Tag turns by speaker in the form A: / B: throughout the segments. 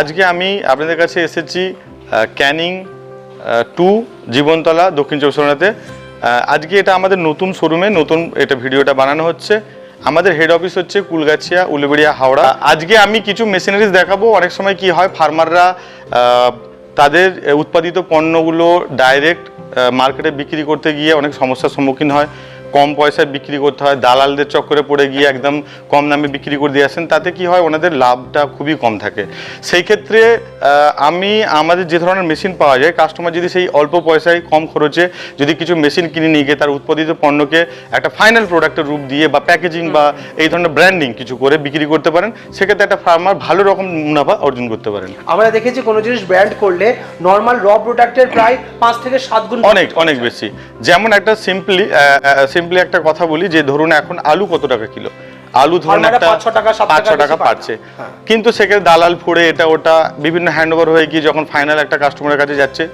A: আজকে আমি আপনাদের কাছে এসেছি ক্যানিং টু, জীবনতলা, দক্ষিণ চব্বিশ পরগনাতে। আজকে এটা আমাদের নতুন শোরুমে, নতুন এটা ভিডিওটা বানানো হচ্ছে। আমাদের হেড অফিস হচ্ছে কুলগাছিয়া, উলুবেড়িয়া, হাওড়া। আজকে আমি কিছু মেশিনারিজ দেখাবো। অনেক সময় কি হয় ফার্মাররা তাদের উৎপাদিত পণ্যগুলো ডাইরেক্ট মার্কেটে বিক্রি করতে গিয়ে অনেক সমস্যার সম্মুখীন হয়। কম পয়সায় বিক্রি করতে হয় দালালদের চক্করে পড়ে গিয়ে একদম কম দামে বিক্রি করে দিয়ে আসেন তাতে কি হয় ওনাদের লাভটা খুবই কম থাকে। সেই ক্ষেত্রে আমি আমাদের যে ধরনের মেশিন পাওয়া যায় কাস্টমার যদি সেই অল্প পয়সায় কম খরচে যদি কিছু মেশিন কিনে নিয়ে গিয়ে তার উৎপাদিত পণ্যকে একটা ফাইনাল প্রোডাক্টের রূপ দিয়ে বা প্যাকেজিং বা এই ধরনের ব্র্যান্ডিং কিছু করে বিক্রি করতে পারেন সেক্ষেত্রে একটা ফার্মার ভালো রকম মুনাফা অর্জন করতে পারেন।
B: আমরা দেখেছি কোনো জিনিস ব্র্যান্ড করলে নর্মাল র প্রোডাক্টের প্রায় পাঁচ থেকে সাত গুণ
A: অনেক অনেক বেশি। যেমন একটা সিম্পলি সিম্পলি একটা কথা বলি যে ধরুন এখন আলু কত টাকা কিলো আলু ধরুন একটা
B: পাঁচ ছ টাকা,
A: টাকা। পাচ্ছে
B: হ্যাঁ।
A: কিন্তু সেখানে দালাল ফোড়ে এটা ওটা বিভিন্ন হ্যান্ড ওভার হয়ে গিয়ে যখন ফাইনাল একটা কাস্টমারের কাছে যাচ্ছে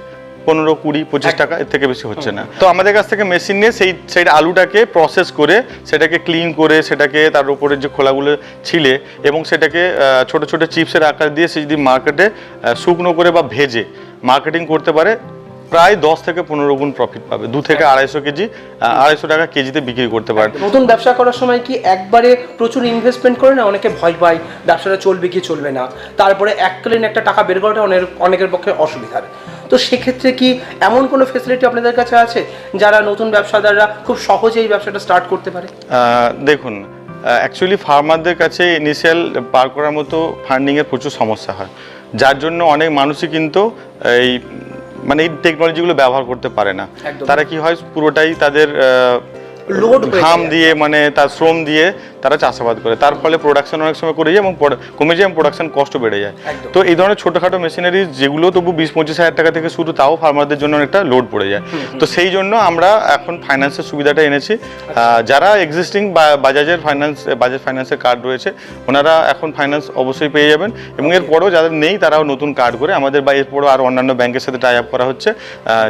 A: পনেরো কুড়ি পঁচিশ টাকা এর থেকে বেশি হচ্ছে না তো আমাদের কাছ থেকে মেশিন নিয়ে সেই সেই আলুটাকে প্রসেস করে সেটাকে ক্লিন করে সেটাকে তার উপরে যে খোলাগুলো ছিলে এবং সেটাকে ছোট ছোট চিপসের আকার দিয়ে সে যদি মার্কেটে শুকনো করে বা ভেজে মার্কেটিং করতে পারে প্রায় দশ থেকে পনেরো গুণ প্রফিট পাবে। দু থেকে আড়াইশো কেজি আড়াইশো টাকা কেজিতে বিক্রি করতে পারে
B: নতুন ব্যবসা করার সময় কি একবারে প্রচুর ইনভেস্টমেন্ট করে না? অনেকে ভয় পায় ব্যবসাটা চলবে কি চলবে না। তারপরে এককালীন একটা টাকা বের করাটা অনেক অনেকের পক্ষে অসুবিধার। তো সেক্ষেত্রে কি এমন কোনো ফেসিলিটি আপনাদের কাছে আছে যারা নতুন ব্যবসাদাররা খুব সহজে এই ব্যবসাটা স্টার্ট করতে পারে?
A: দেখুন অ্যাকচুয়ালি ফার্মারদের কাছে ইনিশিয়াল পার করার মতো ফান্ডিংয়ের প্রচুর সমস্যা হয়। যার জন্য অনেক মানুষই কিন্তু এই মানে এই টেকনোলজিগুলো ব্যবহার করতে পারে না। তারা কি হয় পুরোটাই তাদের ঘাম দিয়ে মানে তার শ্রম দিয়ে তারা চাষাবাদ করে। তার ফলে প্রোডাকশন অনেক সময় করে যায় এবং কমে যায় এবং প্রোডাকশন কষ্ট বেড়ে যায়। তো এই ধরনের ছোটোখাটো মেশিনারি যেগুলো তবু বিশ পঁচিশ হাজার টাকা থেকে শুরু তাও ফার্মারদের জন্য অনেকটা লোড পড়ে যায়। তো সেই জন্য আমরা এখন ফাইন্যান্সের সুবিধাটা এনেছি। যারা এক্সিস্টিং বাজাজের ফাইন্যান্স বাজাজ ফাইন্যান্সের কার্ড রয়েছে ওনারা এখন ফাইন্যান্স অবশ্যই পেয়ে যাবেন এবং এরপরেও যাদের নেই তারাও নতুন কার্ড করে আমাদের বা এরপরেও আর অন্যান্য ব্যাংকের সাথে টাই আপ করা হচ্ছে।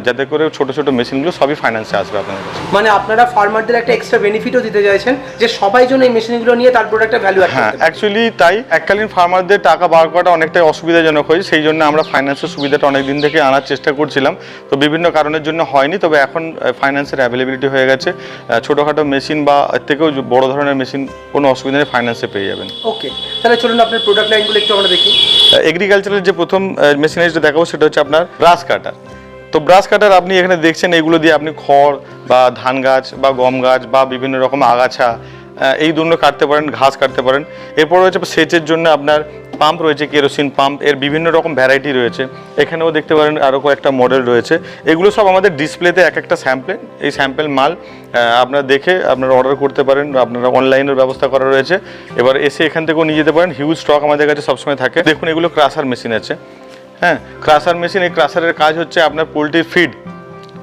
A: যাতে করে ছোট ছোট মেশিনগুলো সবই ফাইন্যান্সে আসবে আপনাদের
B: মানে আপনারা ফার্মারদের একটা এক্সট্রা বেনিফিটও দিতে চাইছেন যে সবাই যেন এই মেশিনগুলো নিয়ে তার প্রোডাক্টে ভ্যালু
A: হ্যাঁ অ্যাকচুয়ালি তাই এককালীন ফার্মারদের টাকা বার করাটা অনেকটাই অসুবিধাজনক হয় সেই জন্য আমরা ফাইন্যান্সের সুবিধাটা অনেক দিন থেকে আনার চেষ্টা করছিলাম। তো বিভিন্ন কারণের জন্য হয়নি তবে এখন ফাইন্যান্সের অ্যাভেলেবিলিটি হয়ে গেছে। ছোটোখাটো মেশিন বা এর থেকেও বড় ধরনের মেশিন কোনো অসুবিধা নেই ফাইন্যান্সে পেয়ে যাবেন।
B: ওকে তাহলে চলুন আপনার প্রোডাক্ট লাইনগুলো একটু আমরা দেখি।
A: এগ্রিকালচারের যে প্রথম মেশিনারিজটা দেখাবো সেটা হচ্ছে আপনার ব্রাশ কাটার। তো ব্রাশ কাটার আপনি এখানে দেখছেন এগুলো দিয়ে আপনি খড় বা ধান গাছ বা গম গাছ বা বিভিন্ন রকম আগাছা এই দুটো কাটতে পারেন, ঘাস কাটতে পারেন। এরপর রয়েছে সেচের জন্য আপনার পাম্প রয়েছে, কেরোসিন পাম্প, এর বিভিন্ন রকম ভ্যারাইটি রয়েছে। এখানেও দেখতে পারেন আরও কয়েকটা মডেল রয়েছে। এগুলো সব আমাদের ডিসপ্লেতে এক একটা স্যাম্পেল এই স্যাম্পেল মাল আপনারা দেখে আপনারা অর্ডার করতে পারেন, আপনারা অনলাইনের ব্যবস্থা করা রয়েছে। এবার এসে এখান থেকেও নিয়ে যেতে পারেন। হিউজ স্টক আমাদের কাছে সবসময় থাকে। দেখুন, এগুলো ক্রাসার মেশিন আছে। হ্যাঁ ক্রাসার মেশিন এই ক্রাসারের কাজ হচ্ছে আপনার পোলট্রির ফিড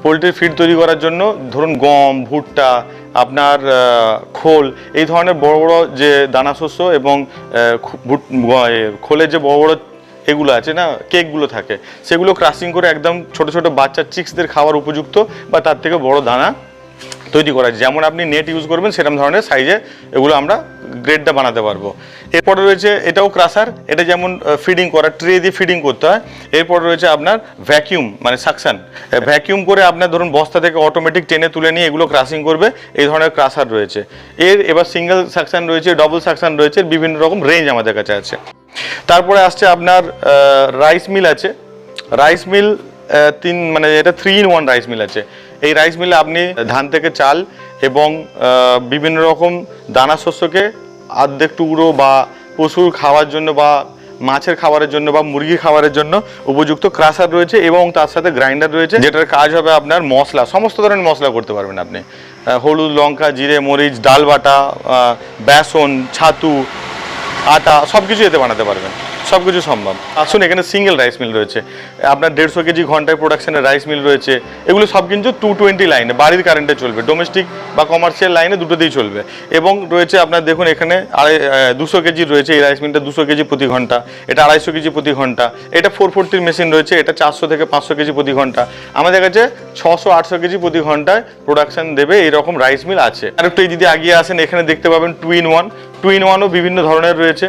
A: পোলট্রির ফিড তৈরি করার জন্য ধরুন গম, ভুট্টা, আপনার খোল, এই ধরনের বড় বড় যে দানা শস্য এবং খোলের যে বড় বড় এগুলো আছে না, কেকগুলো থাকে, সেগুলো ক্রাসিং করে একদম ছোট ছোট বাচ্চা চিক্সদের খাওয়ার উপযুক্ত বা তার থেকে বড় দানা তৈরি করা যেমন আপনি নেট ইউজ করবেন সেরকম ধরনের সাইজে এগুলো আমরা গ্রেডটা বানাতে পারব। এরপরে রয়েছে, এটাও ক্রাসার এটা যেমন ফিডিং করা ট্রে দিয়ে ফিডিং করতে হয়। এরপর রয়েছে আপনার ভ্যাকিউম মানে সাকশন ভ্যাকিউম করে আপনার ধরুন বস্তা থেকে অটোমেটিক টেনে তুলে নিয়ে এগুলো ক্রাসিং করবে। এই ধরনের ক্রাসার রয়েছে। এর এবার সিঙ্গেল সাকশন রয়েছে ডবল সাকশন রয়েছে, বিভিন্ন রকম রেঞ্জ আমাদের কাছে আছে। তারপরে আসছে আপনার রাইস মিল আছে। রাইস মিল তিন মানে এটা three in one rice mill আছে। এই রাইস মিলে আপনি ধান থেকে চাল এবং বিভিন্ন রকম দানা শস্যকে আর্ধেক টুকরো বা পশুর খাওয়ার জন্য বা মাছের খাবারের জন্য বা মুরগি খাবারের জন্য উপযুক্ত ক্রাসার রয়েছে এবং তার সাথে গ্রাইন্ডার রয়েছে। যেটার কাজ হবে আপনার মশলা, সমস্ত ধরনের মশলা করতে পারবেন আপনি। হলুদ, লঙ্কা, জিরে, মরিচ, ডাল বাটা বেসন, ছাতু আটা সব কিছু এতে বানাতে পারবেন। সব কিছু সম্ভব আসুন এখানে সিঙ্গেল রাইস মিল রয়েছে। আপনার দেড়শো কেজি ঘন্টায় প্রোডাকশনের রাইস মিল রয়েছে। এগুলো সব কিন্তু টু টোয়েন্টি লাইনে বাড়ির কারেন্টে চলবে। ডোমেস্টিক বা কমার্শিয়াল লাইনে দুটোতেই চলবে। এবং রয়েছে আপনার দেখুন, এখানে আড়াই দুশো কেজি রয়েছে। এই রাইস মিলটা দুশো কেজি প্রতি ঘণ্টা। এটা আড়াইশো কেজি প্রতি ঘণ্টা। এটা ফোর ফোরটির মেশিন রয়েছে। এটা চারশো থেকে পাঁচশো কেজি প্রতি ঘণ্টা। আমাদের কাছে ছশো, আটশো কেজি প্রতি ঘন্টায় প্রোডাকশন দেবে। এরকম রাইস মিল আছে। আর একটু যদি আগিয়ে আসেন, এখানে দেখতে পাবেন two in one two in ওয়ানও বিভিন্ন ধরনের রয়েছে।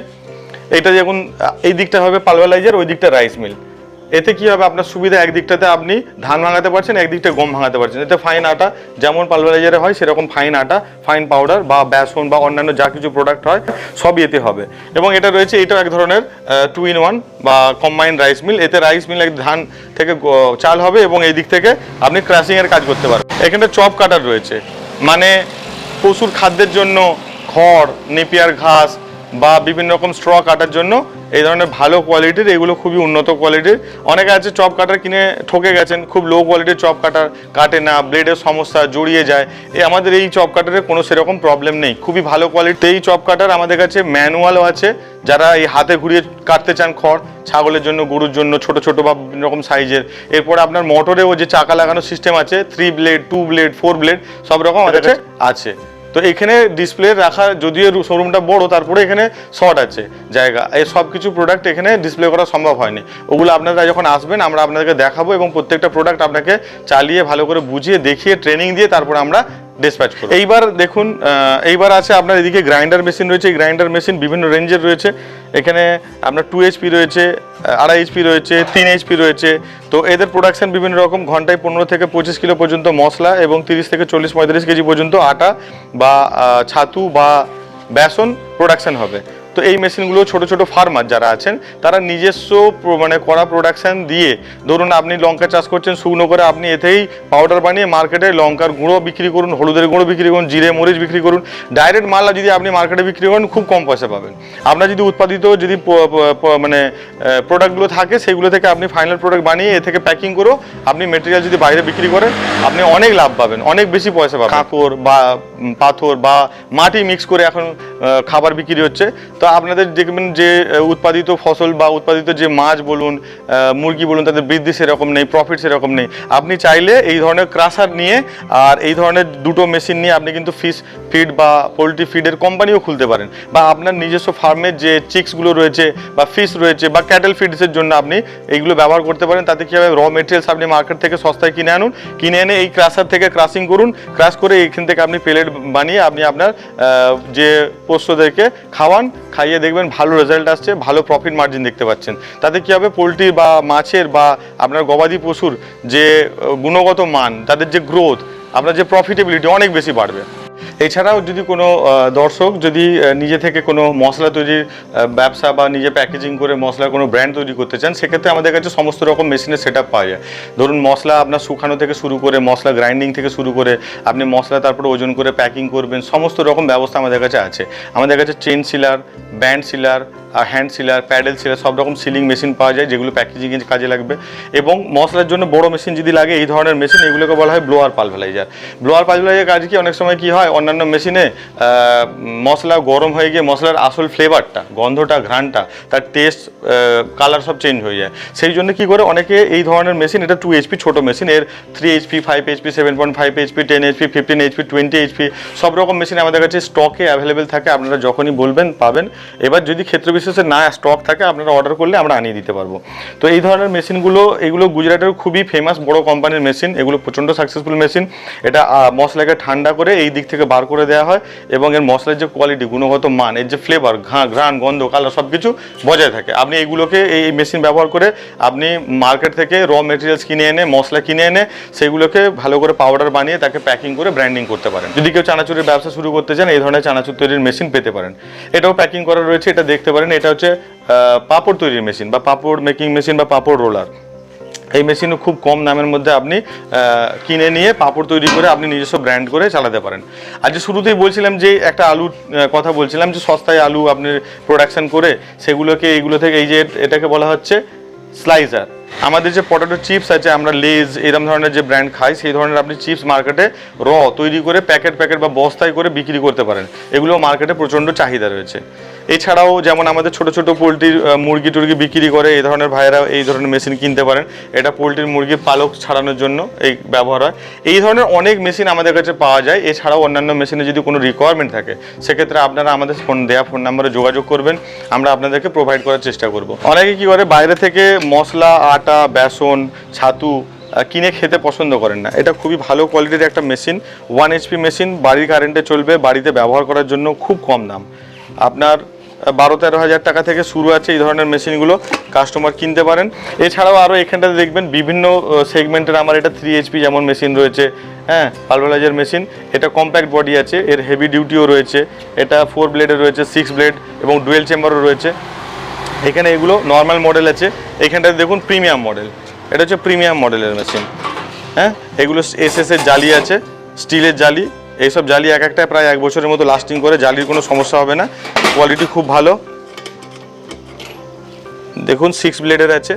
A: এটা যেমন এই দিকটা হবে পালভালাইজার ওই দিকটা রাইস মিল এতে কি হবে? আপনার সুবিধা একদিকটাতে আপনি ধান ভাঙাতে পারছেন একদিকটা গম ভাঙাতে পারছেন। এতে ফাইন আটা, যেমন পালভালাইজারে হয়, সেরকম ফাইন আটা ফাইন পাউডার বা বেসন বা অন্যান্য যা কিছু প্রোডাক্ট হয়, সবই এতে হবে। এবং এটা রয়েছে, এটাও এক ধরনের টু ইন ওয়ান বা কম্বাইন্ড রাইস মিল এতে রাইস মিল ধান থেকে চাল হবে এবং এই দিক থেকে আপনি ক্রাশিং এর কাজ করতে পারবেন। এখানে চপ কাটার রয়েছে। মানে পশুর খাদ্যের জন্য খড় নেপিয়ার ঘাস বা বিভিন্ন রকম স্ট্র কাটার জন্য এই ধরনের ভালো কোয়ালিটির এগুলো খুবই উন্নত কোয়ালিটির। অনেকে আছে চপ কাটার কিনে ঠকে গেছেন খুব লো কোয়ালিটির চপ কাটার কাটে না ব্লেডের সমস্যা জড়িয়ে যায়। এ আমাদের এই চপ কাটারে কোনো সেরকম প্রবলেম নেই। খুবই ভালো কোয়ালিটির এই চপ কাটার আমাদের কাছে ম্যানুয়ালও আছে। যারা এই হাতে ঘুরিয়ে কাটতে চান খড় ছাগলের জন্য গরুর জন্য ছোট ছোট বা বিভিন্ন রকম সাইজের এরপরে আপনার মোটরেও যে চাকা লাগানো সিস্টেম আছে three blade two blade four blade সব রকম আমাদের কাছে আছে। তো এখানে ডিসপ্লে রাখা যদিও শোরুমটা বড়, তারপরে এখানে শর্ট আছে, জায়গা। এই সব কিছু প্রোডাক্ট এখানে ডিসপ্লে করা সম্ভব হয়নি। ওগুলো আপনারা যখন আসবেন, আমরা আপনাদেরকে দেখাবো এবং প্রত্যেকটা প্রোডাক্ট আপনাকে চালিয়ে ভালো করে বুঝিয়ে, দেখিয়ে ট্রেনিং দিয়ে তারপরে আমরা ডিসপ্যাচ করব এইবার দেখুন এইবার আছে আপনার এদিকে গ্রাইন্ডার মেশিন রয়েছে, এই গ্রাইন্ডার মেশিন বিভিন্ন রেঞ্জের রয়েছে। এখানে আপনার টু এইচপি রয়েছে, আড়াই এইচপি রয়েছে, তিন এইচপি রয়েছে। তো এদের প্রোডাকশন বিভিন্ন রকম, ঘন্টায় পনেরো থেকে পঁচিশ কিলো পর্যন্ত মশলা এবং তিরিশ থেকে চল্লিশ পঁয়তাল্লিশ কেজি পর্যন্ত আটা বা ছাতু বা বেসন প্রোডাকশন হবে। তো এই মেশিনগুলো ছোট ছোট ফার্মার যারা আছেন, তারা নিজস্ব মানে করা প্রোডাকশান দিয়ে, ধরুন আপনি লঙ্কা চাষ করছেন, শুকনো করে আপনি এতেই পাউডার বানিয়ে মার্কেটে লঙ্কার গুঁড়ো বিক্রি করুন, হলুদের গুঁড়ো বিক্রি করুন, জিরে, মরিচ বিক্রি করুন ডাইরেক্ট মাল যদি আপনি মার্কেটে বিক্রি করেন, খুব কম পয়সা পাবেন। আপনার যদি উৎপাদিত যদি মানে প্রোডাক্টগুলো থাকে, সেগুলো থেকে আপনি ফাইনাল প্রোডাক্ট বানিয়ে এ থেকে প্যাকিং করেও আপনি মেটেরিয়াল যদি বাইরে বিক্রি করেন, আপনি অনেক লাভ পাবেন, অনেক বেশি পয়সা পাবেন। কাঁকড় বা পাথর বা মাটি মিক্স করে এখন খাবার বিক্রি হচ্ছে। তো আপনাদের দেখবেন যে উৎপাদিত ফসল বা উৎপাদিত যে মাছ বলুন মুরগি বলুন, তাদের বৃদ্ধি সেরকম নেই প্রফিট সেরকম নেই। আপনি চাইলে এই ধরনের ক্রাসার নিয়ে আর এই ধরনের দুটো মেশিন নিয়ে আপনি কিন্তু ফিশ ফিড বা পোলট্রি ফিডের কোম্পানিও খুলতে পারেন। বা আপনার নিজস্ব ফার্মের যে চিক্সগুলো রয়েছে বা ফিশ রয়েছে বা ক্যাটেল ফিডসের জন্য আপনি এইগুলো ব্যবহার করতে পারেন। তাতে কী হবে? র মেটেরিয়ালস আপনি মার্কেট থেকে সস্তায় কিনে আনুন। কিনে এনে এই ক্রাসার থেকে ক্রাসিং করুন। ক্রাশ করে এইখান থেকে আপনি প্লেট বানিয়ে আপনি আপনার যে পোষ্যদেরকে খাওয়ান, খাইয়ে দেখবেন ভালো রেজাল্ট আসছে, ভালো প্রফিট মার্জিন দেখতে পাচ্ছেন। তাতে কী হবে? পোলট্রি বা মাছের বা আপনার গবাদি পশুর যে গুণগত মান, তাদের যে গ্রোথ আপনার যে প্রফিটেবিলিটি অনেক বেশি বাড়বে। এছাড়াও যদি কোনো দর্শক যদি নিজে থেকে কোনো মশলা তৈরির ব্যবসা বা নিজে প্যাকেজিং করে মশলার কোনো ব্র্যান্ড তৈরি করতে চান, সেক্ষেত্রে আমাদের কাছে সমস্ত রকম মেশিনের সেট পাওয়া যায়। ধরুন মশলা আপনার শুকানো থেকে শুরু করে মশলা গ্রাইন্ডিং থেকে শুরু করে আপনি মশলা তারপরে ওজন করে প্যাকিং করবেন, সমস্ত রকম ব্যবস্থা আমাদের কাছে আছে। আমাদের কাছে chain sealer band sealer hand sealer pedal sealer সব রকম সিলিং মেশিন পাওয়া যায় যেগুলো প্যাকেজিং এর কাজে লাগবে। এবং মশলার জন্য বড় মেশিন যদি লাগে, এই ধরনের মেশিন এগুলোকে বলা হয় ব্লোয়ার পালভেলাইজার ব্লোয়ার পালভেলাইজার কাজ কি? অনেক সময় কি হয়, অন্যান্য মেশিনে মশলা গরম হয়ে গিয়ে মশলার আসল ফ্লেভারটা গন্ধটা, ঘ্রাণটা, তার টেস্ট কালার সব চেঞ্জ হয়ে যায়। সেই জন্য কি করে, অনেকে এই ধরনের মেশিন এটা টু এইচপি ছোটো মেশিন এর three HP five HP seven point five HP ten HP fifteen HP twenty HP সব রকম মেশিন আমাদের কাছে স্টকে অ্যাভেলেবেল থাকে, আপনারা যখনই বলবেন, পাবেন। এবার যদি ক্ষেত্র বিশেষে না স্টক থাকে, আপনারা অর্ডার করলে আমরা আনিয়ে দিতে পারব। তো এই ধরনের মেশিনগুলো, এগুলো গুজরাটের খুবই ফেমাস বড় কোম্পানির মেশিন, এগুলো প্রচণ্ড সাকসেসফুল মেশিন এটা মশলাকে ঠান্ডা করে এই দিক থেকে বার করে দেওয়া হয় এবং এর মশলার যে কোয়ালিটি গুণগত মান, এর যে ফ্লেভার ঘা, ঘ্রাণ, গন্ধ কালার সব কিছু বজায় থাকে। আপনি এইগুলোকে এই মেশিন ব্যবহার করে আপনি মার্কেট থেকে র মেটেরিয়ালস কিনে এনে, মশলা কিনে এনে, সেগুলোকে ভালো করে পাউডার বানিয়ে তাকে প্যাকিং করে ব্র্যান্ডিং করতে পারেন। যদি কেউ চানাচুরের ব্যবসা শুরু করতে চান, এই ধরনের চানাচুর তৈরির মেশিন পেতে পারেন। এটাও প্যাকিং করা রয়েছে, এটা দেখতে পারেন। এটা হচ্ছে পাপড় তৈরির মেশিন বা পাপড় মেকিং মেশিন বা পাপড় রোলার। এই মেশিনও খুব কম দামের মধ্যে আপনি কিনে নিয়ে পাপড় তৈরি করে আপনি নিজস্ব ব্র্যান্ড করে চালাতে পারেন। আর যে শুরুতেই বলছিলাম যে, একটা আলুর কথা বলছিলাম যে, সস্তায় আলু আপনি প্রোডাকশন করে সেগুলোকে, এইগুলো থেকে এই যে, এটাকে বলা হচ্ছে স্লাইসার আমাদের যে পটেটো চিপস আছে, আমরা লেজ এরকম ধরনের যে ব্র্যান্ড খাই, সেই ধরনের আপনি চিপস মার্কেটে র তৈরি করে প্যাকেট প্যাকেট বা বস্তায় করে বিক্রি করতে পারেন। এগুলো মার্কেটে প্রচণ্ড চাহিদা রয়েছে। এছাড়াও যেমন আমাদের ছোট ছোট পোলট্রির মুরগি টুরগি বিক্রি করে, এই ধরনের ভাইয়েরা এই ধরনের মেশিন কিনতে পারেন। এটা পোলট্রির মুরগির পালক ছাড়ানোর জন্য এই ব্যবহার হয়। এই ধরনের অনেক মেশিন আমাদের কাছে পাওয়া যায়। এছাড়াও অন্যান্য মেশিনে যদি কোনো রিকোয়ারমেন্ট থাকে, সেক্ষেত্রে আপনারা আমাদের ফোন দেওয়া ফোন নাম্বারে যোগাযোগ করবেন। আমরা আপনাদেরকে প্রোভাইড করার চেষ্টা করব। অনেকে কি করে, বাইরে থেকে মশলা, আটা বেসন, ছাতু কিনে খেতে পছন্দ করেন না। এটা খুবই ভালো কোয়ালিটির একটা মেশিন ওয়ান এইচপি মেশিন বাড়ির কারেন্টে চলবে, বাড়িতে ব্যবহার করার জন্য খুব কম দাম। আপনার বারো তেরো হাজার টাকা থেকে শুরু আছে এই ধরনের মেশিনগুলো কাস্টমার কিনতে পারেন। এছাড়াও আরও এখানটাতে দেখবেন বিভিন্ন সেগমেন্টের আমার এটা থ্রি এইচপি যেমন মেশিন রয়েছে হ্যাঁ পালভালাইজার মেশিন এটা কম্প্যাক্ট বডি আছে, এর হেভি ডিউটিও রয়েছে, এটা ফোর ব্লেডে রয়েছে সিক্স ব্লেড এবং ডুয়েল চেম্বারও রয়েছে। এখানে এগুলো নর্মাল মডেল আছে। এখানটাতে দেখুন প্রিমিয়াম মডেল এটা হচ্ছে প্রিমিয়াম মডেলের মেশিন হ্যাঁ? এগুলো এস এর জালি আছে, স্টিলের জালি। এইসব জালি এক একটা প্রায় এক বছরের মতো লাস্টিং করে, জালির কোনো সমস্যা হবে না। কোয়ালিটি খুব ভালো। দেখুন সিক্স ব্লেডের আছে।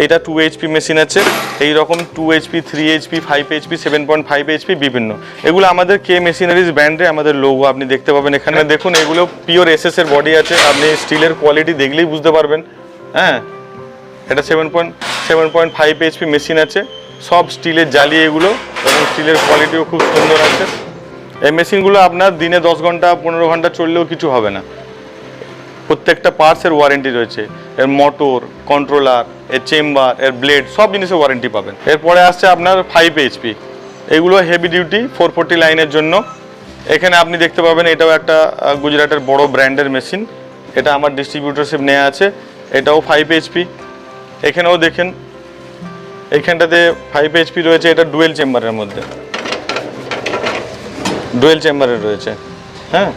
A: এইটা টু এইচপি মেশিন আছে। এই রকম two HP three HP five HP seven point five HP বিভিন্ন। এগুলো আমাদের কে মেশিনারিজ ব্র্যান্ডে আমাদের লোগো আপনি দেখতে পাবেন। এখানে দেখুন এগুলো পিওর এসএস এর বডি আছে। আপনি স্টিলের কোয়ালিটি দেখলেই বুঝতে পারবেন। হ্যাঁ? এটা seven point seven point five HP machine আছে। সব স্টিলের জালি এগুলো এবং স্টিলের কোয়ালিটিও খুব সুন্দর আছে। এই মেশিনগুলো আপনার দিনে দশ ঘণ্টা পনেরো ঘণ্টা চললেও কিছু হবে না। প্রত্যেকটা পার্টসের ওয়ারেন্টি রয়েছে। এর মোটর কন্ট্রোলার এর চেম্বার এর ব্লেড সব জিনিসের ওয়ারেন্টি পাবেন। এরপরে আসছে আপনার ফাইভ এইচপি এগুলো হেভি ডিউটি ফোর ফোরটি লাইনের জন্য। এখানে আপনি দেখতে পাবেন এটাও একটা গুজরাটের বড় ব্র্যান্ডের মেশিন এটা আমার ডিস্ট্রিবিউটরশিপ নেওয়া আছে। এটাও ফাইভ এইচপি এখানেও দেখেন এইখানটাতে ফাইভ এইচপি রয়েছে, এটা ডুয়েল চেম্বারের মধ্যে। ডুয়েল চেম্বারের রয়েছে। হ্যাঁ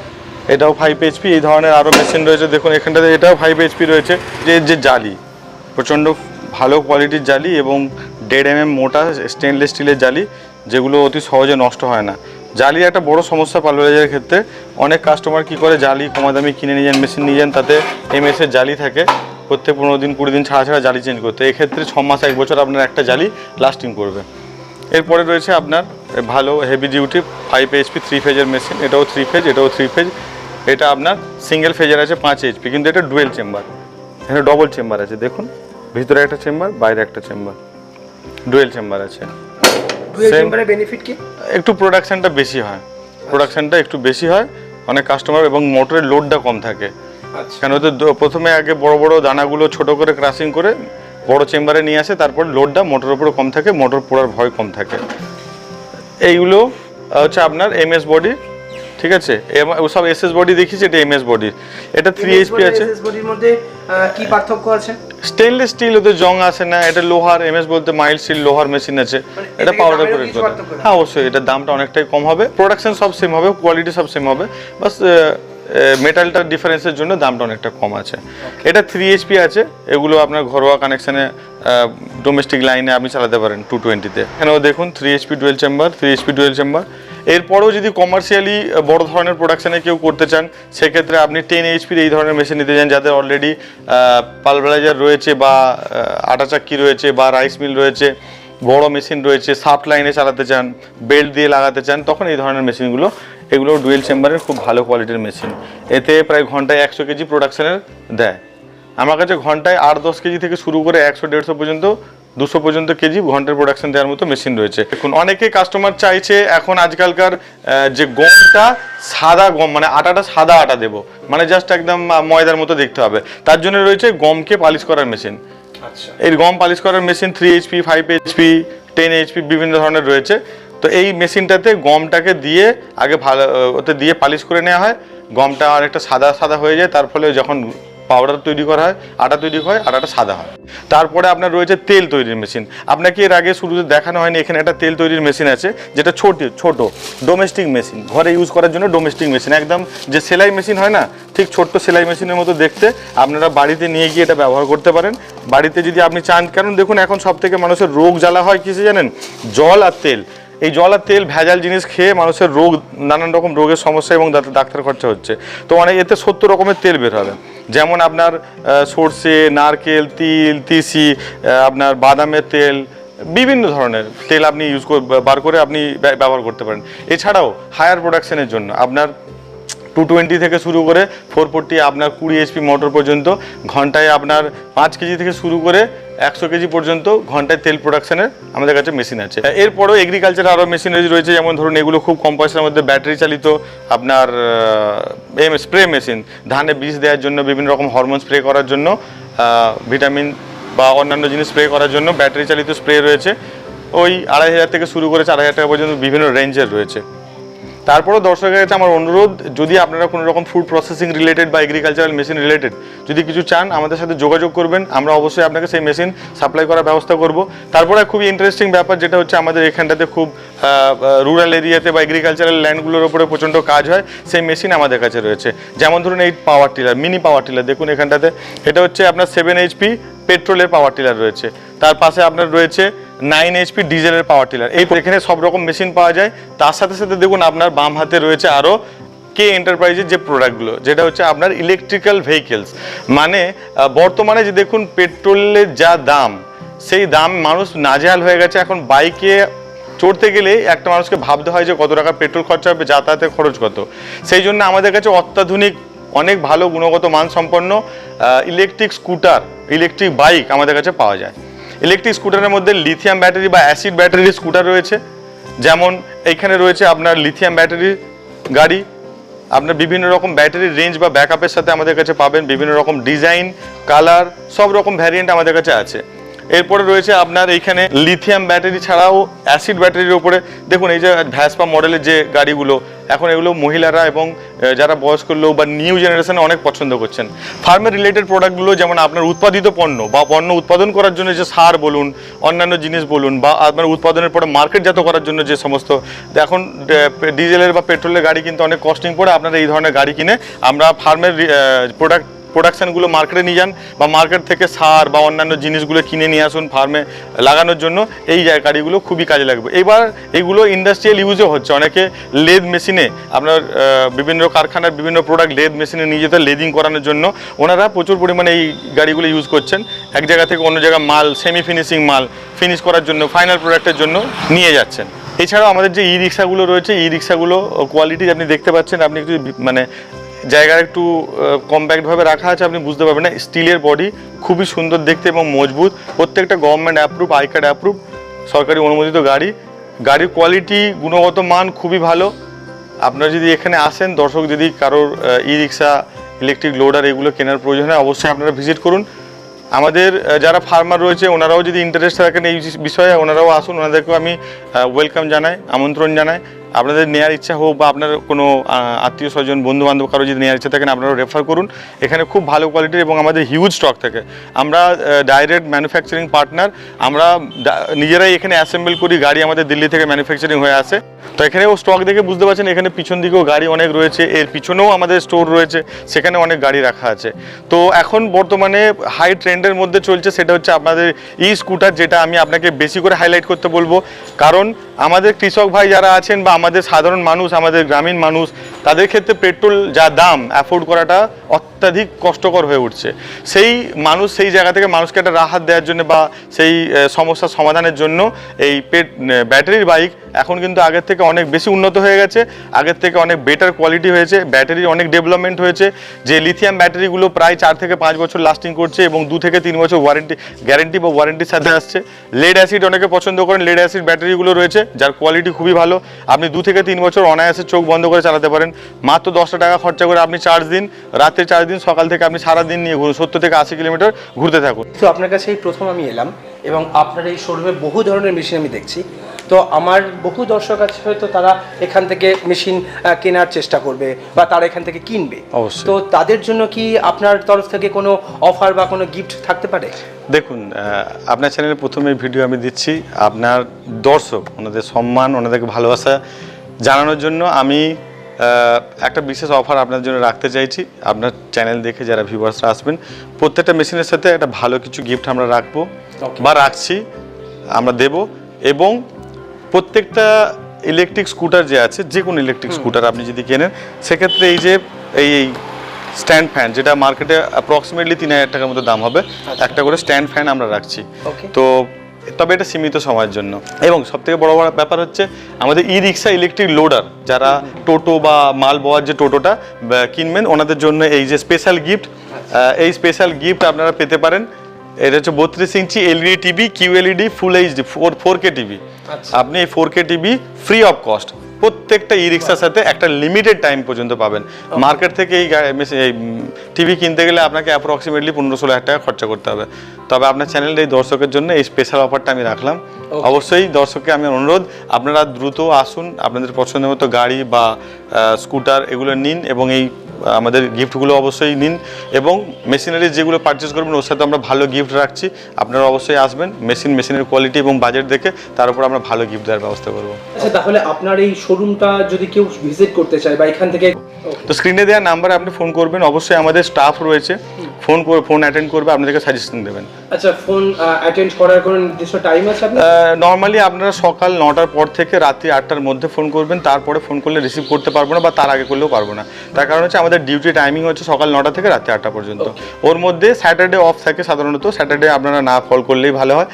A: এটাও ফাইভ এইচপি এই ধরনের আরও মেশিন রয়েছে। দেখুন, এখানটাতে এটাও ফাইভ এইচপি রয়েছে। যে যে জালি। প্রচণ্ড ভালো কোয়ালিটির জালি এবং দেড় এম এম মোটা স্টেনলেস স্টিলের জালি, যেগুলো অতি সহজে নষ্ট হয় না। জালির একটা বড় সমস্যা পালভারাইজারের ক্ষেত্রে, অনেক কাস্টমার কি করে জালি কমা দামি কিনে নিয়ে যান মেশিন নিয়ে যান, তাতে এমএস এর জালি থাকে। প্রত্যেক পনেরো দিন, কুড়ি দিন ছাড়া ছাড়া জালি চেঞ্জ করতে এক্ষেত্রে ছ মাস, এক বছর আপনার একটা জালি লাস্টিং করবে। এরপরে রয়েছে আপনার ভালো heavy duty five HP three ফেজের মেশিন এটাও থ্রি ফেজ এটাও থ্রি ফেজ এটা আপনার সিঙ্গেল ফেজের আছে, পাঁচ এইচপি কিন্তু এটা ডুয়েল চেম্বার এখানে ডবল চেম্বার আছে, দেখুন। ভিতরে একটা চেম্বার বাইরে একটা চেম্বার ডুয়েল চেম্বার আছে।
B: Dual
A: Same.
B: চেম্বারের বেনিফিট কি?
A: একটু প্রোডাকশনটা বেশি হয়। প্রোডাকশনটা একটু বেশি হয় অনেক কাস্টমার এবং মোটরের লোডটা কম থাকে।
B: আচ্ছা।
A: কেন তো প্রথমে আগে বড় বড় দানাগুলো ছোট করে ক্রাসিং করে বড় চেম্বারে নিয়ে আসে তারপর লোডটা মোটরের উপরে কম থাকে মোটর পোড়ার ভয় কম থাকে। এইগুলো হচ্ছে আপনার এমএস বডি ঠিক আছে? এম- সব এসএস বডি দেখিয়েছি এটা এমএস বডি এটা থ্রি এইচপি আছে।
B: এসএস বডির মধ্যে কি পার্থক্য আছে?
A: স্টেনলেস স্টিল ওতে জং আসে না এটা লোহার এমএস বলতে মাইল্ড স্টিল লোহার মেশিন আছে।
B: মানে
A: এটা পাউডার করে? হ্যাঁ অবশ্যই এটার দামটা অনেকটাই কম হবে। প্রোডাকশন সব সেম হবে কোয়ালিটি সব সেম হবে। বাস মেটালটার ডিফারেন্সের জন্য দামটা অনেকটা কম আছে। এটা থ্রি এইচপি আছে এগুলো আপনার ঘরোয়া কানেকশানে ডোমেস্টিক লাইনে আপনি চালাতে পারেন টু টোয়েন্টিতে এখানেও দেখুন three HP dual chamber three HP dual chamber এরপরেও যদি কমার্শিয়ালি বড় ধরনের প্রোডাকশানে কেউ করতে চান, সেক্ষেত্রে আপনি টেন এইচপির এই ধরনের মেশিন নিতে চান যাদের অলরেডি পালভারাইজার রয়েছে বা আটা চাক্কি রয়েছে বা রাইস মিল রয়েছে, বড় মেশিন রয়েছে সাফট লাইনে চালাতে চান বেল্ট দিয়ে লাগাতে চান, তখন এই ধরনের মেশিনগুলো এগুলো ডুয়েল চেম্বারের খুব ভালো কোয়ালিটির মেশিন এতে প্রায় ঘন্টায় একশো কেজি প্রোডাকশানের দেয়। আমার কাছে ঘন্টায় আট দশ কেজি থেকে শুরু করে একশো দেড়শো পর্যন্ত দুশো পর্যন্ত কেজি ঘণ্টার প্রোডাকশন দেওয়ার মতো মেশিন রয়েছে। এখন অনেকে কাস্টমার চাইছে এখন আজকালকার যে গমটা সাদা গম মানে আটাটা সাদা আটা দেবো। মানে জাস্ট একদম ময়দার মতো দেখতে হবে। তার জন্য রয়েছে গমকে পালিশ করার মেশিন
B: আচ্ছা।
A: এই গম পালিশ করার machine three HP five HP ten HP বিভিন্ন ধরনের রয়েছে। তো এই মেশিনটাতে গমটাকে দিয়ে আগে ভালো ওতে দিয়ে পালিশ করে নেওয়া হয়। গমটা অনেকটা সাদা সাদা হয়ে যায়। তার ফলে যখন পাউডার তৈরি করা হয়, আটা তৈরি হয় আটাটা সাদা হয়। তারপরে আপনার রয়েছে তেল তৈরির মেশিন। আপনাকে এর আগে শুরুতে দেখানো হয়নি, এখানে একটা তেল তৈরির মেশিন আছে, যেটা ছোট ছোট ডোমেস্টিক মেশিন ঘরে ইউজ করার জন্য ডোমেস্টিক মেশিন একদম যে সেলাই মেশিন হয় না, ঠিক ছোট্ট সেলাই মেশিনের মতো দেখতে। আপনারা বাড়িতে নিয়ে গিয়ে এটা ব্যবহার করতে পারেন। বাড়িতে যদি আপনি চান, কারণ দেখুন এখন সব থেকে মানুষের রোগ জ্বালা হয় কিসে জানেন? জল আর তেল। এই জল আর তেল ভেজাল জিনিস খেয়ে মানুষের রোগ, নানান রকম রোগের সমস্যা এবং ডাক্তার- খরচা হচ্ছে। তো অনেক এতে সত্তর রকমের তেল বের হবে। যেমন আপনার সর্ষে, নারকেল, তিল, তিসি আপনার বাদামের তেল, বিভিন্ন ধরনের তেল আপনি ইউজ বার করে আপনি ব্যবহার করতে পারেন। এছাড়াও হায়ার প্রোডাকশনের জন্য আপনার টু টোয়েন্টি থেকে শুরু করে ফোর ফোরটি আপনার কুড়ি এইচপি মোটর পর্যন্ত, ঘন্টায় আপনার পাঁচ কেজি থেকে শুরু করে একশো কেজি পর্যন্ত ঘন্টায় তেল প্রোডাকশনের আমাদের কাছে মেশিন আছে। এরপরেও এগ্রিকালচার আরও মেশিনারি রয়েছে, যেমন ধরুন এগুলো খুব কম পয়সার মধ্যে ব্যাটারি চালিত, আপনার এম স্প্রে মেশিন ধানে বীজ দেওয়ার জন্য, বিভিন্ন রকম হরমোন স্প্রে করার জন্য ভিটামিন বা অন্যান্য জিনিস স্প্রে করার জন্য ব্যাটারি চালিত স্প্রে রয়েছে। ওই আড়াই হাজার থেকে শুরু করে চার হাজার টাকা পর্যন্ত বিভিন্ন রেঞ্জের রয়েছে। তারপরেও দর্শকের কাছে আমার অনুরোধ, যদি আপনারা কোনো রকম ফুড প্রসেসিং রিলেটেড বা এগ্রিকালচারাল মেশিন রিলেটেড যদি কিছু চান, আমাদের সাথে যোগাযোগ করবেন। আমরা অবশ্যই আপনাকে সেই মেশিন সাপ্লাই করার ব্যবস্থা করব। তারপরে খুবই ইন্টারেস্টিং ব্যাপার যেটা হচ্ছে, আমাদের এখানটাতে খুব রুরাল এরিয়াতে বা এগ্রিকালচারাল ল্যান্ডগুলোর উপরে প্রচণ্ড কাজ হয়, সেই মেশিন আমাদের কাছে রয়েছে। যেমন ধরুন এই power tiller mini power tiller দেখুন এখানটাতে। এটা হচ্ছে আপনার সেভেন এইচপি পেট্রোলের পাওয়ার টিলার রয়েছে। তার পাশে আপনার রয়েছে নাইন এইচপি ডিজেলের পাওয়ার টিলার এই এখানে সব রকম মেশিন পাওয়া যায়। তার সাথে সাথে দেখুন আপনার বাম হাতে রয়েছে আরও কে এন্টারপ্রাইজের যে প্রোডাক্টগুলো যেটা হচ্ছে আপনার ইলেকট্রিক্যাল ভেহিকেলস মানে বর্তমানে যে দেখুন পেট্রোলের যা দাম সেই দাম মানুষ নাজেহাল হয়ে গেছে। এখন বাইকে চড়তে গেলে একটা মানুষকে ভাবতে হয় যে কত টাকা পেট্রোল খরচা হবে যাতায়াতের খরচ কত। সেই জন্য আমাদের কাছে অত্যাধুনিক অনেক ভালো গুণগত মানসম্পন্ন ইলেকট্রিক স্কুটার ইলেকট্রিক বাইক আমাদের কাছে পাওয়া যায়। ইলেকট্রিক স্কুটারের মধ্যে লিথিয়াম ব্যাটারি বা অ্যাসিড ব্যাটারির স্কুটার রয়েছে। যেমন এইখানে রয়েছে আপনার লিথিয়াম ব্যাটারি গাড়ি। আপনার বিভিন্ন রকম ব্যাটারির রেঞ্জ বা ব্যাকআপের সাথে আমাদের কাছে পাবেন। বিভিন্ন রকম ডিজাইন কালার সব রকম ভ্যারিয়েন্ট আমাদের কাছে আছে। এরপরে রয়েছে আপনার এইখানে লিথিয়াম ব্যাটারি ছাড়াও অ্যাসিড ব্যাটারির উপরে। দেখুন, এই যে ভ্যাসপা মডেলের যে গাড়িগুলো এখন এগুলো মহিলারা এবং যারা বয়স্ক লোক বা নিউ জেনারেশনে অনেক পছন্দ করছেন। ফার্মের রিলেটেড প্রোডাক্টগুলো যেমন আপনার উৎপাদিত পণ্য বা পণ্য উৎপাদন করার জন্য যে সার বলুন, অন্যান্য জিনিস বলুন বা আপনার উৎপাদনের পরে মার্কেটজাত করার জন্য যে সমস্ত এখন ডিজেলের বা পেট্রোলের গাড়ি কিন্তু অনেক কস্টিং পড়ে, আপনারা এই ধরনের গাড়ি কিনে আমরা ফার্মের প্রোডাক্ট প্রোডাকশনগুলো মার্কেটে নিয়ে যান বা মার্কেট থেকে সার বা অন্যান্য জিনিসগুলো কিনে নিয়ে আসুন ফার্মে লাগানোর জন্য, এই গাড়িগুলো খুবই কাজে লাগবে। এবার এগুলো ইন্ডাস্ট্রিয়াল ইউজও হচ্ছে। অনেকে লেদ মেশিনে আপনার বিভিন্ন কারখানার বিভিন্ন প্রোডাক্ট লেদ মেশিনে নিয়ে যেতে, লেদিং করানোর জন্য ওনারা প্রচুর পরিমাণে এই গাড়িগুলো ইউজ করছেন। এক জায়গা থেকে অন্য জায়গায় মাল সেমি ফিনিশিং মাল ফিনিশ করার জন্য ফাইনাল প্রোডাক্টের জন্য নিয়ে যাচ্ছেন। এছাড়াও আমাদের যে ই রিক্সাগুলো রয়েছে ই রিক্সাগুলো কোয়ালিটি আপনি দেখতে পাচ্ছেন। আপনি একটু মানে জায়গা একটু কম্প্যাক্টভাবে রাখা আছে, আপনি বুঝতে পারবেন না। স্টিলের বডি খুবই সুন্দর দেখতে এবং মজবুত। প্রত্যেকটা government approve I card approve সরকারি অনুমোদিত গাড়ি। গাড়ির কোয়ালিটি গুণগত মান খুবই ভালো। আপনারা যদি এখানে আসেন, দর্শক যদি কারোর ই রিক্সা ইলেকট্রিক লোডার এগুলো কেনার প্রয়োজন হয়, অবশ্যই আপনারা ভিজিট করুন। আমাদের যারা ফার্মার রয়েছে, ওনারাও যদি ইন্টারেস্ট থাকেন এই বিষয়ে, ওনারাও আসুন। ওনাদেরকেও আমি ওয়েলকাম জানাই, আমন্ত্রণ জানাই। আপনাদের নেওয়ার ইচ্ছা হোক বা আপনার কোনো আত্মীয় স্বজন বন্ধু বান্ধব কারও যদি নেওয়ার ইচ্ছা থাকেন আপনারা রেফার করুন। এখানে খুব ভালো কোয়ালিটির এবং আমাদের হিউজ স্টক থাকে। আমরা ডাইরেক্ট ম্যানুফ্যাকচারিং পার্টনার আমরা নিজেরাই এখানে অ্যাসেম্বল করি, গাড়ি আমাদের দিল্লি থেকে ম্যানুফ্যাকচারিং হয়ে আসে। তো এখানেও স্টক দেখে বুঝতে পারছেন, এখানে পিছন দিকেও গাড়ি অনেক রয়েছে, এর পিছনেও আমাদের স্টোর রয়েছে, সেখানে অনেক গাড়ি রাখা আছে। তো এখন বর্তমানে হাই ট্রেন্ডের মধ্যে চলছে, সেটা হচ্ছে আপনাদের ই স্কুটার যেটা আমি আপনাকে বেশি করে হাইলাইট করতে বলব। কারণ আমাদের কৃষক ভাই যারা আছেন বা আমাদের সাধারণ মানুষ, আমাদের গ্রামীণ মানুষ, তাদের ক্ষেত্রে পেট্রোল যা দাম অ্যাফোর্ড করাটা অত্যাধিক কষ্টকর হয়ে উঠছে। সেই মানুষ, সেই জায়গা থেকে মানুষকে একটা রাহাত দেওয়ার জন্য বা সেই সমস্যার সমাধানের জন্য এই পেট ব্যাটারির বাইক এখন কিন্তু আগের থেকে অনেক বেশি উন্নত হয়ে গেছে, আগের থেকে অনেক বেটার কোয়ালিটি হয়েছে ব্যাটারির অনেক ডেভেলপমেন্ট হয়েছে, যে লিথিয়াম ব্যাটারিগুলো প্রায় চার থেকে পাঁচ বছর লাস্টিং করছে এবং দু থেকে তিন বছর ওয়ারেন্টি গ্যারেন্টি বা ওয়ারেন্টির সাথে আসছে। লেড অ্যাসিড অনেকে পছন্দ করেন লেড অ্যাসিড ব্যাটারিগুলো রয়েছে, যার কোয়ালিটি খুবই ভালো। আপনি দু থেকে তিন বছর অনায়াসে চোখ বন্ধ করে চালাতে পারেন। মাত্র দশটা টাকা খরচা করে আপনি চার্জ দিন রাতে চার্জ দিন, সকাল থেকে আপনি সারা দিন নিয়ে ঘুরুন, সত্তর থেকে আশি কিলোমিটার ঘুরতে থাকুন।
B: তো আপনার কাছে এই প্রথম আমি এলাম এবং আপনার এই শোরুমে বহু ধরনের মেশিন আমি দেখছি। তো আমার বহু দর্শক আছে হয়তো তারা এখান থেকে মেশিন কেনার চেষ্টা করবে বা তারা এখান থেকে কিনবে। তো তাদের জন্য কি আপনার তরফ থেকে কোনো অফার বা কোনো গিফট থাকতে পারে?
A: দেখুন আপনার চ্যানেলে প্রথমে ভিডিও আমি দিচ্ছি। আপনার দর্শক ওনাদের সম্মান ওনাদেরকে ভালোবাসা জানানোর জন্য আমি একটা বিশেষ অফার আপনার জন্য রাখতে চাইছি। আপনার চ্যানেল দেখে যারা ভিউয়ার্সরা আসবেন প্রত্যেকটা মেশিনের সাথে একটা ভালো কিছু গিফট আমরা রাখব বা রাখছি আমরা দেব এবং প্রত্যেকটা ইলেকট্রিক স্কুটার যে আছে যে কোনো ইলেকট্রিক স্কুটার আপনি যদি কেনেন সেক্ষেত্রে এই যে এই এই স্ট্যান্ড ফ্যান যেটা মার্কেটে অ্যাপ্রক্সিমেটলি তিন হাজার টাকার মতো দাম হবে একটা করে স্ট্যান্ড ফ্যান আমরা রাখছি। তো তবে এটা সীমিত সময়ের জন্য। এবং সব থেকে বড় বড় ব্যাপার হচ্ছে আমাদের ই রিক্সা ইলেকট্রিক লোডার যারা টোটো বা মাল বওয়ার যে টোটোটা কিনবেন ওনাদের জন্য এই যে স্পেশাল গিফট এই স্পেশাল গিফট আপনারা পেতে পারেন। এটা হচ্ছে বত্রিশ inch LED TV Q LED full HD four four K TV.
B: আচ্ছা।
A: আপনি এই four K TV free of cost প্রত্যেকটা ই রিক্সার সাথে একটা লিমিটেড টাইম পর্যন্ত পাবেন। মার্কেট থেকে এই টিভি কিনতে গেলে আপনাকে অ্যাপ্রক্সিমেটলি পনেরো ষোলো হাজার টাকা খরচা করতে হবে। তবে আপনার চ্যানেলের এই দর্শকের জন্য এই স্পেশাল অফারটা আমি রাখলাম। অবশ্যই দর্শককে আমি অনুরোধ আপনারা দ্রুত আসুন। আপনাদের পছন্দের মতো গাড়ি বা স্কুটার এগুলো নিন এবং এই আমাদের গিফটগুলো অবশ্যই নিন এবং মেশিনারি যেগুলো পারচেস করবেন ওর সাথে আমরা ভালো গিফট রাখছি। আপনারা অবশ্যই আসবেন মেশিন মেশিনের কোয়ালিটি এবং বাজেট দেখে তার উপর আমরা ভালো গিফট দেওয়ার ব্যবস্থা করব।
B: আচ্ছা তাহলে আপনার এই শোরুমটা যদি কেউ ভিজিট করতে চায় বা এখান থেকে
A: তো স্ক্রিনে দেওয়া নাম্বারে আপনি ফোন করবেন। অবশ্যই আমাদের স্টাফ রয়েছে। ফোন করে ফোন অ্যাটেন্ড করবে আপনাদেরকে সাজেশন দেবেন।
B: আচ্ছা ফোন অ্যাটেন্ড করার কোনো নির্দিষ্ট টাইম আছে আপনার?
A: নর্মালি আপনারা সকাল নটার পর থেকে রাত্রি আটটার মধ্যে ফোন করবেন তারপরে ফোন করলে রিসিভ করতে পারব না বা তার আগে করলেও পারব না। তার কারণ হচ্ছে আমাদের ডিউটি টাইমিং হচ্ছে সকাল নটা থেকে রাত্রি আটটা পর্যন্ত। ওর মধ্যে স্যাটারডে অফ থাকে সাধারণত স্যাটারডে আপনারা না কল করলেই ভালো হয়।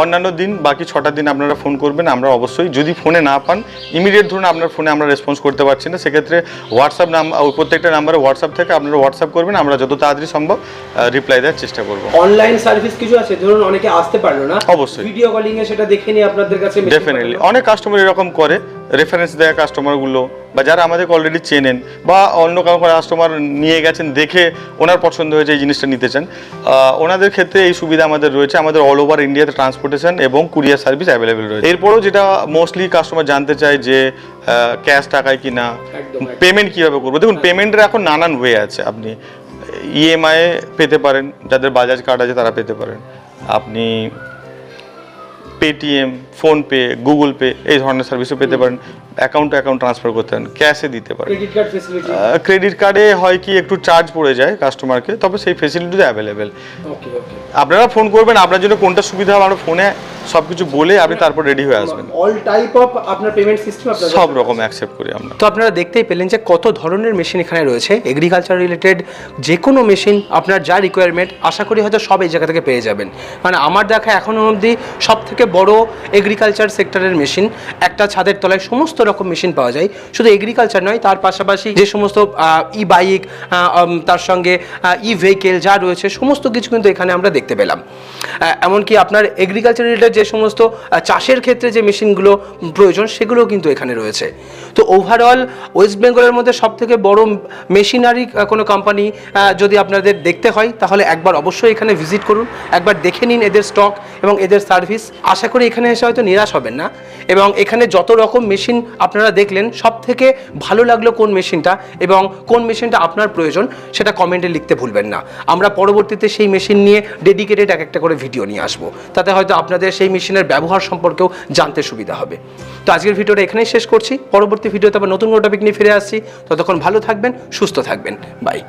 A: অন্যান্য দিন বাকি ছটা দিন আপনারা ফোন করবেন আমরা অবশ্যই যদি ফোনে না পান ইমিডিয়েট ধরুন আপনার ফোনে আমরা রেসপন্স করতে পারছি না সেক্ষেত্রে হোয়াটসঅ্যাপ নাম্বার প্রত্যেকটা নাম্বারে হোয়াটসঅ্যাপ থেকে আপনারা হোয়াটসঅ্যাপ করবেন আমরা যত তাড়াতাড়ি সম্ভব রিপ্লাই দেওয়ার চেষ্টা করব।
B: অনলাইন সার্ভিস কিছু আছে? ধরুন অনেকে আসতে পারল না।
A: অবশ্যই।
B: ভিডিও কলিং এ সেটা দেখে নিয়ে আপনাদের কাছে
A: ডেফিনেটলি অনেক কাস্টমার এরকম করে রেফারেন্স দেয় কাস্টমারগুলো বা যারা আমাদেরকে অলরেডি চেনেন বা অন্য কারও কাস্টমার নিয়ে গেছেন দেখে ওনার পছন্দ হয়েছে এই জিনিসটা নিতে চান ওনাদের ক্ষেত্রে এই সুবিধা আমাদের রয়েছে। আমাদের অল ওভার ইন্ডিয়াতে ট্রান্সপোর্টেশন এবং কুরিয়ার সার্ভিস অ্যাভেলেবেল রয়েছে। এরপরও যেটা মোস্টলি কাস্টমার জানতে চায় যে ক্যাশ টাকায় কি না। পেমেন্ট কীভাবে করব। দেখুন পেমেন্টের এখন নানান ওয়ে আছে। আপনি ইএমআই পেতে পারেন যাদের বাজাজ কার্ড আছে তারা পেতে পারেন। আপনি পেটিএম ফোনপে গুগল পে এই ধরনের সার্ভিসও পেতে পারেন। অ্যাকাউন্ট অ্যাকাউন্ট ট্রান্সফার করতে পারেন ক্যাশে দিতে পারেন।
B: ক্রেডিট কার্ড
A: হয় কি একটু চার্জ পড়ে যায় কাস্টমারকে তবে সেই ফেসিলিটি অ্যাভেলেবেল আপনারা ফোন করবেন আপনার জন্য কোনটা সুবিধা হবে আমরা ফোনে সব কিছু বলে আপনি তারপর রেডি হয়ে আসবেন।
B: অল টাইপ অফ আপনার পেমেন্ট সিস্টেম
A: সব রকম অ্যাকসেপ্ট করি আমরা।
B: তো আপনারা দেখতেই পেলেন যে কত ধরনের মেশিন এখানে রয়েছে এগ্রিকালচার রিলেটেড যে কোনো মেশিন আপনার যা রিকোয়ারমেন্ট আশা করি হয়তো সব এই জায়গা থেকে পেয়ে যাবেন। মানে আমার দেখা এখনও অবধি সব থেকে বড় এগ্রিকালচার সেক্টরের মেশিন একটা ছাদের তলায় সমস্ত রকম মেশিন পাওয়া যায়। শুধু এগ্রিকালচার নয়, তার পাশাপাশি যে সমস্ত ই বাইক তার সঙ্গে ই ভেহিকেল যা রয়েছে, সমস্ত কিছু কিন্তু এখানে আমরা দেখতে পেলাম। এমনকি আপনার এগ্রিকালচার রিলেটেড যে সমস্ত চাষের ক্ষেত্রে যে মেশিনগুলো প্রয়োজন সেগুলো কিন্তু এখানে রয়েছে। তো ওভারঅল ওয়েস্ট বেঙ্গলের মধ্যে সব থেকে বড় মেশিনারি কোনো কোম্পানি যদি আপনাদের দেখতে হয়, তাহলে একবার অবশ্যই এখানে ভিজিট করুন, একবার দেখে নিন এদের স্টক এবং এদের সার্ভিস আশা করি এখানে এসে হয়তো নিরাশ হবেন না। এবং এখানে যত রকম মেশিন আপনারা দেখলেন সব থেকে ভালো লাগল কোন মেশিনটা এবং কোন মেশিনটা আপনার প্রয়োজন সেটা কমেন্টে লিখতে ভুলবেন না। আমরা পরবর্তীতে সেই মেশিন নিয়ে ডেডিকেটেড এক একটা করে ভিডিও নিয়ে আসব। তাতে হয়তো আপনাদের সেই মেশিনের ব্যবহার সম্পর্কেও জানতে সুবিধা হবে। তো আজকের ভিডিওটা এখানেই শেষ করছি। পরবর্তী ভিডিওতে আবার নতুন কোনো টপিক নিয়ে ফিরে আসছি। ততক্ষণ ভালো থাকবেন, সুস্থ থাকবেন। বাই